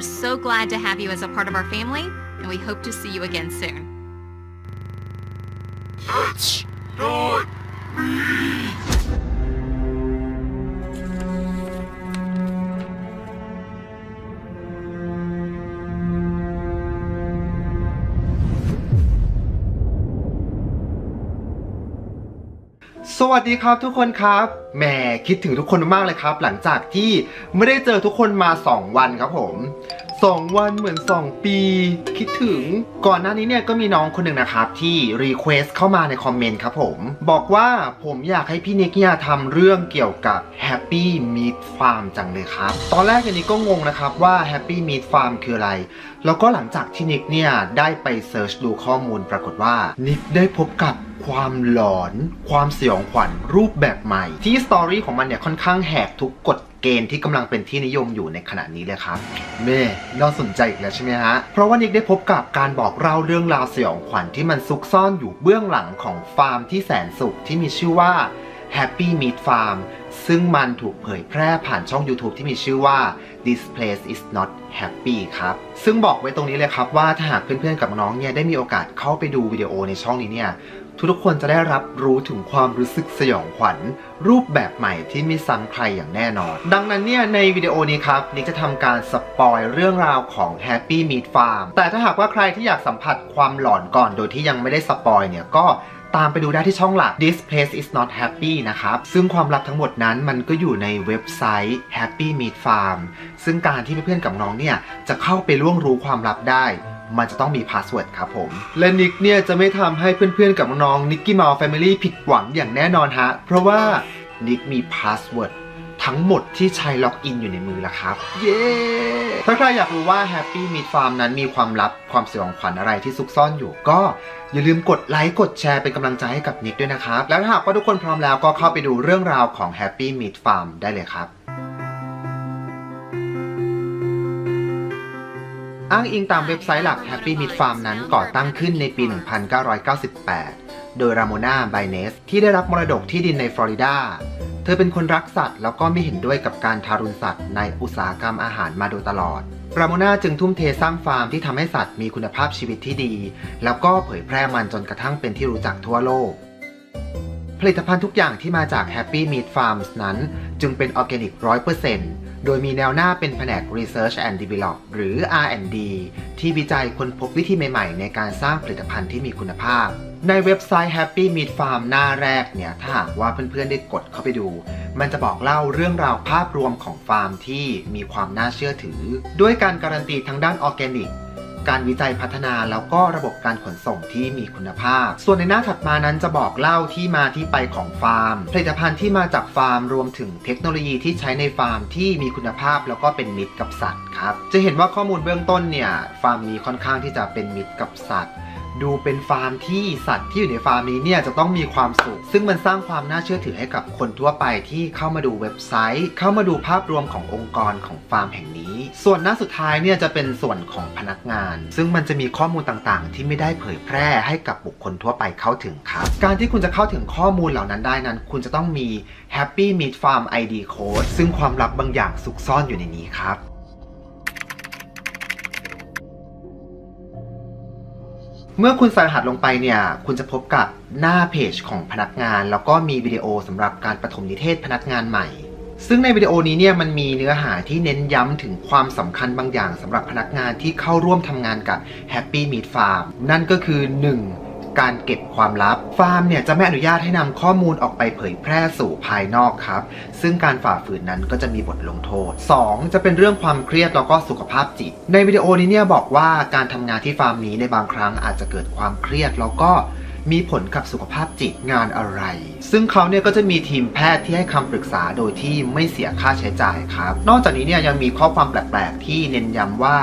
We're so glad to have you as a part of our family, and we hope to see you again soon. That's not me. สวัสดีครับทุกคนครับแหมคิดถึงทุกคนมากเลยครับ หลังจากที่ไม่ได้เจอทุกคนมา 2 วันครับผม 2 วันเหมือน 2 ปี คิดถึงก่อนหน้านี้เนี่ยก็มีน้องคนหนึ่งนะครับ ที่รีเควสเข้ามาในคอมเมนต์ครับผม บอกว่าผมอยากให้พี่นิกเนี่ยทำเรื่องเกี่ยวกับ Happy Meat Farm จังเลยครับ ตอนแรกอันนี้ก็งงนะครับว่า Happy Meat Farm คืออะไร แล้วก็หลังจากที่นิกเนี่ยได้ไปเซิร์ชดูข้อมูลปรากฏว่านิกได้พบกับ ความหลอน ความสยองขวัญรูปแบบใหม่ ที่สตอรี่ของมันเนี่ยค่อนข้างแหกทุกกฎเกณฑ์ที่กำลังเป็นที่นิยมอยู่ในขณะนี้เลยครับแม่น่าสนใจอีกแล้วใช่ไหมฮะ เพราะว่านิกได้พบกับการบอกเล่าเรื่องราวสยองขวัญที่มันซุกซ่อนอยู่เบื้องหลังของฟาร์มที่แสนสุขที่มีชื่อว่า Happy Meat Farm ซึ่งมันถูกเผยแพร่ผ่านช่อง YouTube ที่มีชื่อว่า This Place is not happy ครับ ซึ่งบอกไว้ตรงนี้เลยครับว่าถ้าหากเพื่อนๆกับน้องเนี่ยได้มีโอกาสเข้าไปดูวิดีโอในช่องนี้เนี่ย ทุกๆคนจะได้รับรู้ถึงความรู้สึกสยองขวัญ รูปแบบใหม่ที่ไม่ซ้ำใครอย่างแน่นอน ดังนั้นเนี่ยในวิดีโอนี้ครับนิกจะทำการสปอยเรื่องราวของ Happy Meat Farm แต่ถ้าหากว่าใครที่อยากสัมผัสความหลอนก่อนโดยที่ยังไม่ได้สปอยเนี่ยก็ตามไปดูได้ที่ช่องหลัก This Place is not happy นะครับ ซึ่งความลับทั้งหมดนั้นมันก็อยู่ในเว็บไซต์ Happy Meat Farm ซึ่งการที่เพื่อนๆกับน้องเนี่ย จะเข้าไปล่วงรู้ความลับได้ มันจะต้องมีพาสเวิร์ดครับผม และนิกเนี่ยจะไม่ทำให้เพื่อนๆกับน้องๆนิกกี้มา f แฟมิลี่ผิดหวังอย่างแน่นอนฮะ เพราะว่านิกมีพาสเวิร์ดทั้งหมดที่ใช้ล็อกอินอยู่ในมือแล้วครับ เย้ ถ้าใครอยากรู้ว่า Happy Meat Farm นั้นมีความลับความสยองขวัญอะไรที่ซุกซ่อนอยู่ก็อย่าลืมกดไลค์กดแชร์เป็นกำลังใจให้กับนิกด้วยนะครับ แล้วถ้าหากว่าทุกคนพร้อมแล้วก็เข้าไปดูเรื่องราวของ Happy Meat Farm ได้เลยครับ อ้างอิงตามเว็บไซต์หลัก Happy Meat Farm นั้นก่อตั้งขึ้นในปี 1998 โดยราม o นาไบเนสที่ได้รับมรดกที่ดินในฟลอริดา เธอเป็นคนรักสัตว์แล้วก็ไม่เห็นด้วยกับการทารุณสัตว์ในอุตสาหกรรมอาหารมาโดยตลอดราโมนาจึงทุ่มเทสร้างฟาร์มที่ทำให้สัตว์มีคุณภาพชีวิตที่ดี แล้วก็เผยแพร่มันจนกระทั่งเป็นที่รู้จักทั่วโลก ผลิตภัณฑ์ทุกอย่างที่มาจาก Happy Meat Farms นั้น จึงเป็นออร์แกนิก 100% โดยมีแนวหน้าเป็นแผนก Research and Develop หรือ R&D ที่วิจัยค้นพบวิธีใหม่ ๆ ในการสร้างผลิตภัณฑ์ที่มีคุณภาพ ในเว็บไซต์ Happy Meat Farm หน้าแรกเนี่ย ถ้าหากว่าเพื่อนๆได้กดเข้าไปดู มันจะบอกเล่าเรื่องราวภาพรวมของฟาร์มที่มีความน่าเชื่อถือ ด้วยการการันตีทั้งด้านออร์แกนิก การวิจัยพัฒนาแล้วก็ระบบการขนส่งที่มีคุณภาพ ส่วนในหน้าถัดมานั้นจะบอกเล่าที่มาที่ไปของฟาร์ม ผลิตภัณฑ์ที่มาจากฟาร์มรวมถึงเทคโนโลยีที่ใช้ในฟาร์มที่มีคุณภาพแล้วก็เป็นมิตรกับสัตว์ครับ จะเห็นว่าข้อมูลเบื้องต้นเนี่ยฟาร์มนี้ค่อนข้างที่จะเป็นมิตรกับสัตว์ดูเป็นฟาร์มที่สัตว์ที่อยู่ในฟาร์มนี้เนี่ยจะต้องมีความสุข ซึ่งมันสร้างความน่าเชื่อถือให้กับคนทั่วไปที่เข้ามาดูเว็บไซต์ เข้ามาดูภาพรวมขององค์กรของฟาร์มแห่งนี้ ส่วนหน้าสุดท้ายเนี่ยจะเป็นส่วนของพนักงาน ซึ่งมันจะมีข้อมูลต่างๆ ที่ไม่ได้เผยแพร่ให้กับบุคคลทั่วไปเข้าถึงครับ การที่คุณจะเข้าถึงข้อมูลเหล่านั้นได้นั้น คุณจะต้องมี Happy Meat Farm ID Code ซึ่งความลับบางอย่างซุกซ่อนอยู่ในนี้ครับเมื่อคุณใส่รหัสลงไปเนี่ย คุณจะพบกับหน้าเพจของพนักงาน แล้วก็มีวิดีโอสำหรับการปฐมนิเทศพนักงานใหม่ ซึ่งในวิดีโอนี้เนี่ยมันมีเนื้อหาที่เน้นย้ำถึงความสำคัญบางอย่างสำหรับพนักงานที่เข้าร่วมทำงานกับ Happy Meat Farm นั่นก็คือ 1. การเก็บความลับ ฟาร์มเนี่ยจะไม่อนุญาตให้นำข้อมูลออกไปเผยแพร่สู่ภายนอกครับ ซึ่งการฝ่าฝืนนั้นก็จะมีบทลงโทษ 2. จะเป็นเรื่องความเครียดแล้วก็สุขภาพจิต ในวิดีโอนี้เนี่ยบอกว่าการทำงานที่ฟาร์มนี้ในบางครั้งอาจจะเกิดความเครียดแล้วก็ มีผลกับสุขภาพจิตงานอะไร ซึ่งเขาเนี่ยก็จะมีทีมแพทย์ที่ให้คำปรึกษาโดยที่ไม่เสียค่าใช้จ่ายครับ นอกจากนี้เนี่ยยังมีข้อความแปลก ๆ ที่เน้นย้ำว่า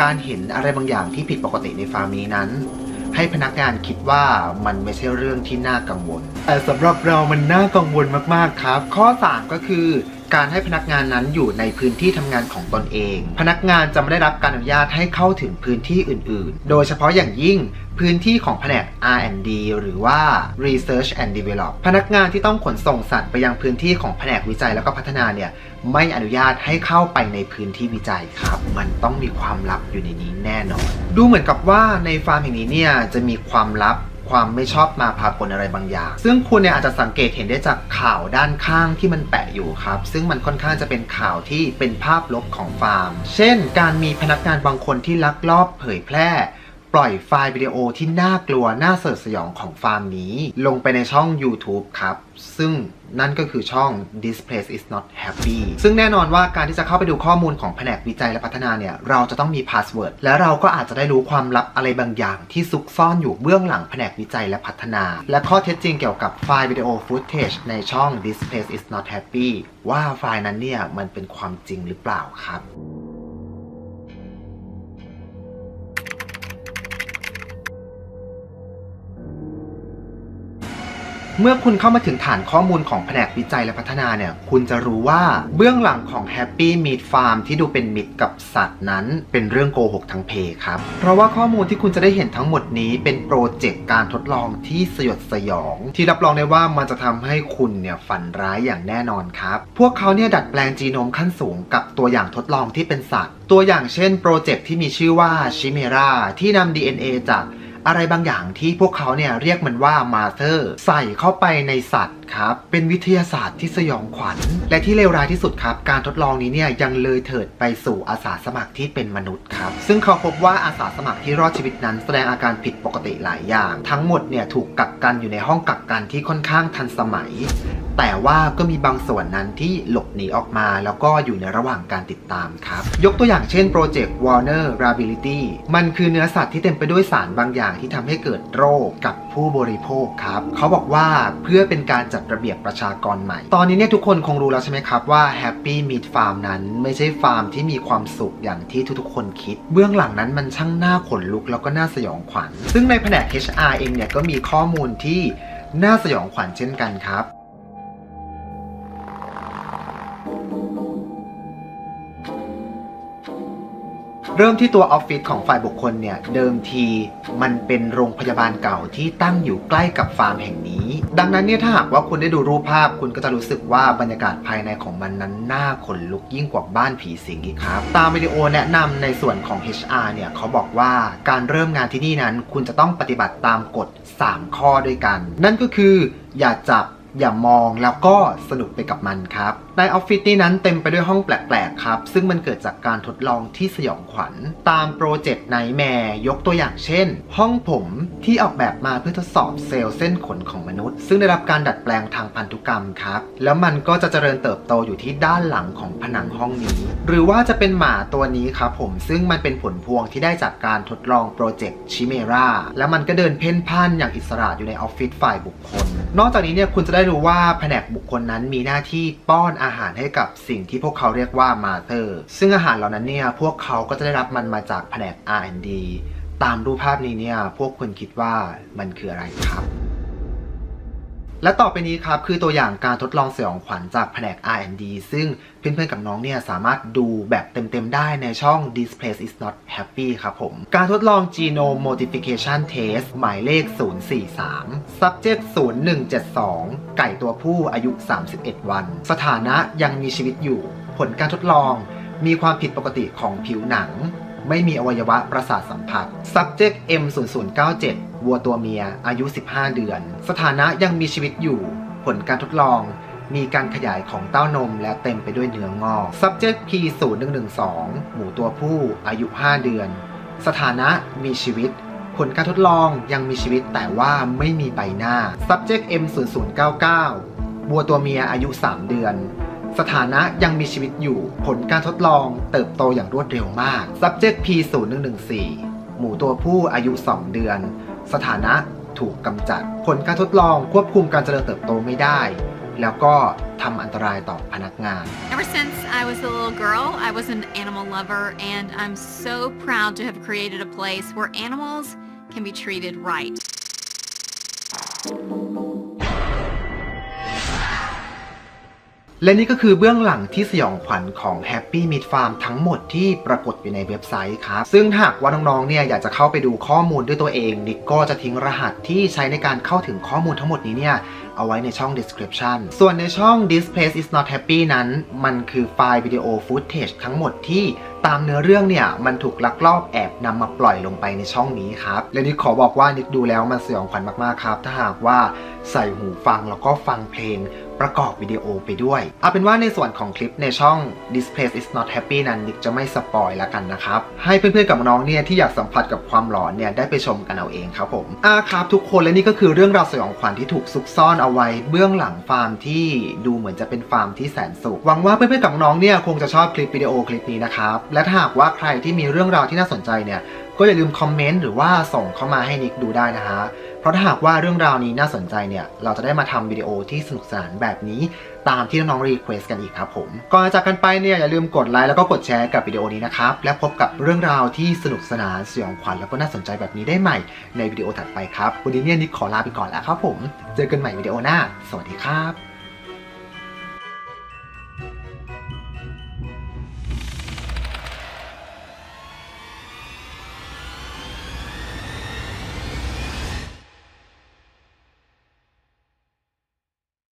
การเห็นอะไรบางอย่างที่ผิดปกติในฟาร์มนี้นั้นให้พนักงานคิดว่ามันไม่ใช่เรื่องที่น่ากังวล แต่สำหรับเรามันน่ากังวลมาก ๆ ครับ ข้อ 3 ก็คือ การให้พนักงานนั้นอยู่ในพื้นที่ทำงานของตนเอง พนักงานจะไม่ได้รับการอนุญาตให้เข้าถึงพื้นที่อื่น ๆ โดยเฉพาะอย่างยิ่งพื้นที่ของแผนก R&D หรือว่า Research and Develop พนักงานที่ต้องขนส่งสัตว์ไปยังพื้นที่ของแผนกวิจัยแล้วก็พัฒนาเนี่ยไม่อนุญาตให้เข้าไปในพื้นที่วิจัยครับ มันต้องมีความลับอยู่ในนี้แน่นอน ดูเหมือนกับว่าในฟาร์มแห่งนี้เนี่ยจะมีความลับ ความไม่ชอบมาพากลอะไรบางอย่าง ซึ่งคุณเนี่ยอาจจะสังเกตเห็นได้จากข่าวด้านข้างที่มันแปะอยู่ครับ ซึ่งมันค่อนข้างจะเป็นข่าวที่เป็นภาพลบของฟาร์ม เช่น การมีพนักงานบางคนที่ลักลอบเผยแพร่ปล่อยไฟล์วิดีโอที่น่ากลัว น่าเสดสยองของฟาร์มนี้ ลงไปในช่อง YouTube ครับ ซึ่ง นั่นก็คือช่อง This Place is not happy ซึ่งแน่นอนว่าการที่จะเข้าไปดูข้อมูลของแผนกวิจัยและพัฒนาเนี่ย เราจะต้องมีพาสเวิร์ดและเราก็อาจจะได้รู้ความลับอะไรบางอย่าง ที่ซุกซ่อนอยู่เบื้องหลังแผนกวิจัยและพัฒนา และข้อเท็จจริงเกี่ยวกับไฟล์วิดีโอฟุตเทจในช่อง This Place is not happy ว่าไฟล์นั้นเนี่ยมันเป็นความจริงหรือเปล่าครับ เมื่อคุณเข้ามาถึงฐานข้อมูลของแผนกวิจัยและพัฒนาเนี่ย คุณจะรู้ว่าเบื้องหลังของ Happy Meat Farm ที่ดูเป็นมิตรกับสัตว์นั้น เป็นเรื่องโกหกทั้งเพครับ เพราะว่าข้อมูลที่คุณจะได้เห็นทั้งหมดนี้เป็นโปรเจกต์การทดลองที่สยดสยอง ที่รับรองได้ว่ามันจะทำให้คุณเนี่ยฝันร้ายอย่างแน่นอนครับ พวกเขาเนี่ยดัดแปลงจีโนมขั้นสูงกับตัวอย่างทดลองที่เป็นสัตว์ ตัวอย่างเช่นโปรเจกต์ที่มีชื่อว่าชิเมราที่นำ DNA จาก อะไรบางอย่างที่พวกเขาเนี่ยเรียกมันว่ามาเธอร์ใส่เข้าไปในสัตว์ ครับ เป็นวิทยาศาสตร์ที่สยองขวัญ และที่เลวร้ายที่สุดครับ การทดลองนี้เนี่ยยังเลยเถิดไปสู่อาสาสมัครที่เป็นมนุษย์ครับ ซึ่งเขาพบว่าอาสาสมัครที่รอดชีวิตนั้น แสดงอาการผิดปกติหลายอย่าง ทั้งหมดเนี่ยถูกกักกันอยู่ในห้องกักกันที่ค่อนข้างทันสมัย แต่ว่าก็มีบางส่วนนั้นที่หลบหนีออกมา แล้วก็อยู่ในระหว่างการติดตามครับ ยกตัวอย่างเช่นโปรเจกต์ Warner Rability มันคือเนื้อสัตว์ที่เต็มไปด้วยสารบางอย่างที่ทำให้เกิดโรคกับผู้บริโภคครับเขาบอกว่าเพื่อเป็นการจัดระเบียบประชากรใหม่ ตอนนี้เนี่ยทุกคนคงรู้แล้วใช่ไหมครับว่า Happy Meat Farm นั้นไม่ใช่ฟาร์มที่มีความสุขอย่างที่ทุกๆ คนคิด เบื้องหลังนั้นมันช่างน่าขนลุกแล้วก็น่าสยองขวัญ ซึ่งในแผนก HR เองเนี่ยก็มีข้อมูลที่น่าสยองขวัญเช่นกันครับ เริ่มที่ตัวออฟฟิศของฝ่ายบุคคลเนี่ย เดิมทีมันเป็นโรงพยาบาลเก่าที่ตั้งอยู่ใกล้กับฟาร์มแห่งนี้ ดังนั้นเนี่ยถ้าหากว่าคุณได้ดูรูปภาพคุณก็จะรู้สึกว่าบรรยากาศภายในของมันนั้นน่าขนลุกยิ่งกว่าบ้านผีสิงอีกครับ ตามวิดีโอแนะนำในส่วนของ HR เนี่ยเขาบอกว่าการเริ่มงานที่นี่นั้น คุณจะต้องปฏิบัติตามกฎ 3 ข้อด้วยกัน นั่นก็คืออย่าจับ อย่ามองแล้วก็สนุกไปกับมันครับ ในออฟฟิศนี้นั้นเต็มไปด้วยห้องแปลกๆครับ ซึ่งมันเกิดจากการทดลองที่สยองขวัญ ตามโปรเจกต์ไนแมร์ยกตัวอย่างเช่น ห้องผมที่ออกแบบมาเพื่อทดสอบเซลล์เส้นขนของมนุษย์ ซึ่งได้รับการดัดแปลงทางพันธุกรรมครับ แล้วมันก็จะเจริญเติบโตอยู่ที่ด้านหลังของผนังห้องนี้ หรือว่าจะเป็นหมาตัวนี้ครับผมซึ่งมันเป็นผลพวงที่ได้จากการทดลองโปรเจกต์ชิเมราแล้วมันก็เดินเพ่นพ่านอย่างอิสระอยู่ในออฟฟิศฝ่ายบุคคล นอกจากนี้เนี่ยคุณจะได้ได้รู้ว่าแผนกบุคคลนั้นมีหน้าที่ป้อนอาหารให้กับสิ่งที่พวกเขาเรียกว่ามาเตอร์ ซึ่งอาหารเหล่านั้นเนี่ยพวกเขาก็จะได้รับมันมาจากแผนก R&D ตามรูปภาพนี้เนี่ยพวกคุณคิดว่ามันคืออะไรครับ และต่อไปนี้ครับ คือตัวอย่างการทดลองสยองขวัญจากแผนก R&D ซึ่งเพื่อนๆกับน้องเนี่ยสามารถดูแบบเต็มๆได้ในช่อง This Place is not happy ครับผม การทดลอง Genome Modification Test หมายเลข 043 Subject 0172 ไก่ตัวผู้อายุ 31 วัน สถานะยังมีชีวิตอยู่ ผลการทดลอง มีความผิดปกติของผิวหนัง ไม่มีอวัยวะประสาทสัมผัส subject M0097 วัวตัวเมีย อายุ 15 เดือน สถานะยังมีชีวิตอยู่ ผลการทดลอง มีการขยายของเต้านมและเต็มไปด้วยเนื้องอก subject P0112 หมูตัวผู้ อายุ 5 เดือน สถานะมีชีวิต ผลการทดลองยังมีชีวิตแต่ว่าไม่มีใบหน้า subject M0099 วัวตัวเมียอายุ 3 เดือน สถานะยังมีชีวิตอยู่ ผลการทดลองเติบโตอย่างรวดเร็วมาก subject P0114 หมูตัวผู้อายุ 2 เดือน สถานะถูกกำจัด ผลการทดลองควบคุมการเจริญเติบโตไม่ได้ แล้วก็ทำอันตรายต่อพนักงาน Ever since I was a little girl, I was an animal lover, and I'm so proud to have created a place where animals can be treated right. และนี่ก็คือเบื้องหลังที่สยองขวัญของ Happy Meat Farm ทั้งหมดที่ปรากฏอยู่ในเว็บไซต์ครับ ซึ่งหากว่าน้องๆ เนี่ยอยากจะเข้าไปดูข้อมูลด้วยตัวเองนิกก็จะทิ้งรหัสที่ใช้ในการเข้าถึงข้อมูลทั้งหมดนี้เนี่ยเอาไว้ในช่อง description ส่วนในช่อง this place is not happy นั้น มันคือไฟล์วิดีโอฟุตเทจทั้งหมดที่ตามเนื้อเรื่องเนี่ย มันถูกลักลอบแอบนำมาปล่อยลงไปในช่องนี้ครับ และนิกขอบอกว่านิกดูแล้วมันสยองขวัญมากๆครับ ถ้าหากว่าใส่หูฟังแล้วก็ฟังเพลง ประกอบวิดีโอไปด้วย เอาเป็นว่าในส่วนของคลิปในช่อง This Place is not happy นั้นนิกจะไม่สปอยล้วกันนะครับ ให้เพื่อนๆกับน้องเนี่ยที่อยากสัมผัสกับความหลอนเนี่ยได้ไปชมกันเอาเองครับผมอ่าครับทุกคนและนี่ก็คือเรื่องราวสยองขวัญที่ถูกซุกซ่อนเอาไว้ เบื้องหลังฟาร์มที่ดูเหมือนจะเป็นฟาร์มที่แสนสุขหวังว่าเพื่อนๆกับน้องเนี่ยคงจะชอบคลิปวิดีโอคลิปนี้นะครับและถ้าหากว่าใครที่มีเรื่องราวที่น่าสนใจเนี่ย ก็อย่าลืมคอมเมนต์หรือว่าส่งเข้ามาให้นิกดูได้นะฮะ เพราะถ้าหากว่าเรื่องราวนี้น่าสนใจเนี่ย เราจะได้มาทำวิดีโอที่สนุกสนานแบบนี้ ตามที่น้องๆรีเควสกันอีกครับผม ก่อนจากกันไปเนี่ยอย่าลืมกดไลค์แล้วก็กดแชร์กับวิดีโอนี้นะครับ และพบกับเรื่องราวที่สนุกสนานสยองขวัญแล้วก็น่าสนใจแบบนี้ได้ใหม่ในวิดีโอถัดไปครับ วันนี้เนี่ยนิกขอลาไปก่อนแล้วครับผม เจอกันใหม่วิดีโอหน้า สวัสดีครับ